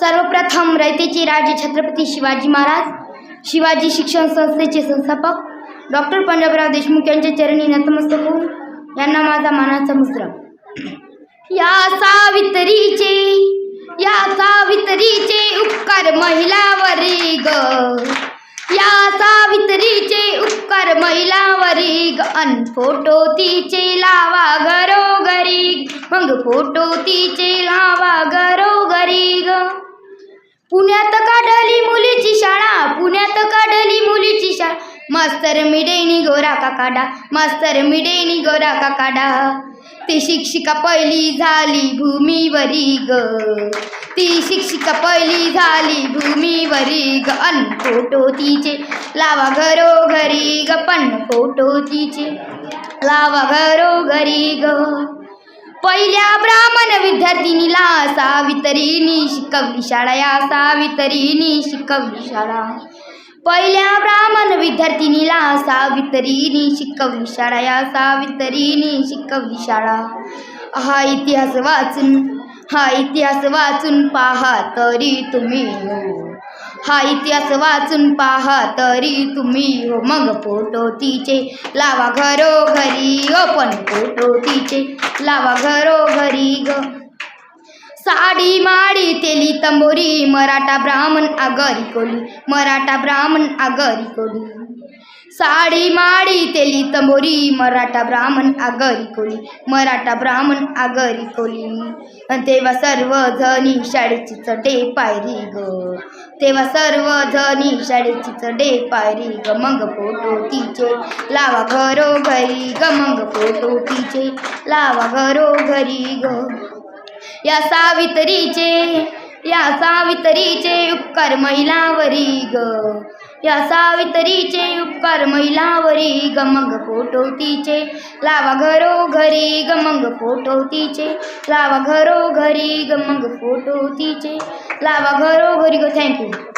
सर्वप्रथम रयतेचे राजे छत्रपती शिवाजी महाराज शिवाजी शिक्षण संस्थेचे संस्थापक डॉक्टर पंजाबराव देशमुख यांच्या चरणी नतमस्तक होऊन यांना माझा मानाचा मुजरा या सावित्रीचे या सावित्रीचे उपकार महिलावरी ग. या सावित्रीचे उपकार महिलावरी ग. अन फोटो तिचे लावा घरोघरी मग फोटो तिचे लावा घरोघरी ग. पुण्यात काढली मुलीची शाळा पुण्यात काढली मुलीची शाळा. मास्तर मिडेनी गोरा काकाडा मास्तर मिडेनी गोरा काकाडा. ती शिक्षिका पहिली झाली भूमीवरी ग. ती शिक्षिका पहिली झाली भूमीवरी ग. अन फोटो तिचे लावा घरोघरी ग. पण फोटो तिचे लावा घरोघरी ग. पहिल्या ब्राह्मण विद्यार्थिनीला सावित्रीनी शिकवली शाळा या सावित्रीनी शिकवली शाळा पहिल्या ब्राह्मण विद्यार्थिनीला सावित्रीनी शिकवली शाळा या सावित्रीनी शिकवली शाळा हा इतिहास वाचून हा इतिहास वाचून पहा तरी तुम्ही. हा इतिहास वाचून पाहा तरी तुम्ही हो मग फोटो तिचे. लावा घरोघरी ग पण फोटो तिचे. लावा घरोघरी ग. साडी माडी तेली तंबोरी मराठा ब्राह्मण आगरी कोली मराठा ब्राह्मण आगरी कोली. साडी माडी तेली तंबोरी मराठा ब्राह्मण आगरी कोली मराठा ब्राह्मण आगरी कोली. तेव्हा सर्व जणी शाळेची चढे पायरी ग. तेव्हा सर्व जणी शाळेची चढे पायरी ग. मग फोटो तिचे लावा घरोघरी ग. मग फोटो तिचे लावा घरोघरी ग. या सावित्रीचे या सावित्रीचे उपकार महिलावरी ग. या सावित्रीचे उपकार महिलावरी ग. मग लावा घरोघरी ग. मग फोटो लावा घरोघरी ग. मग फोटो तिचे लावा घरोघरी ग. थँक्यू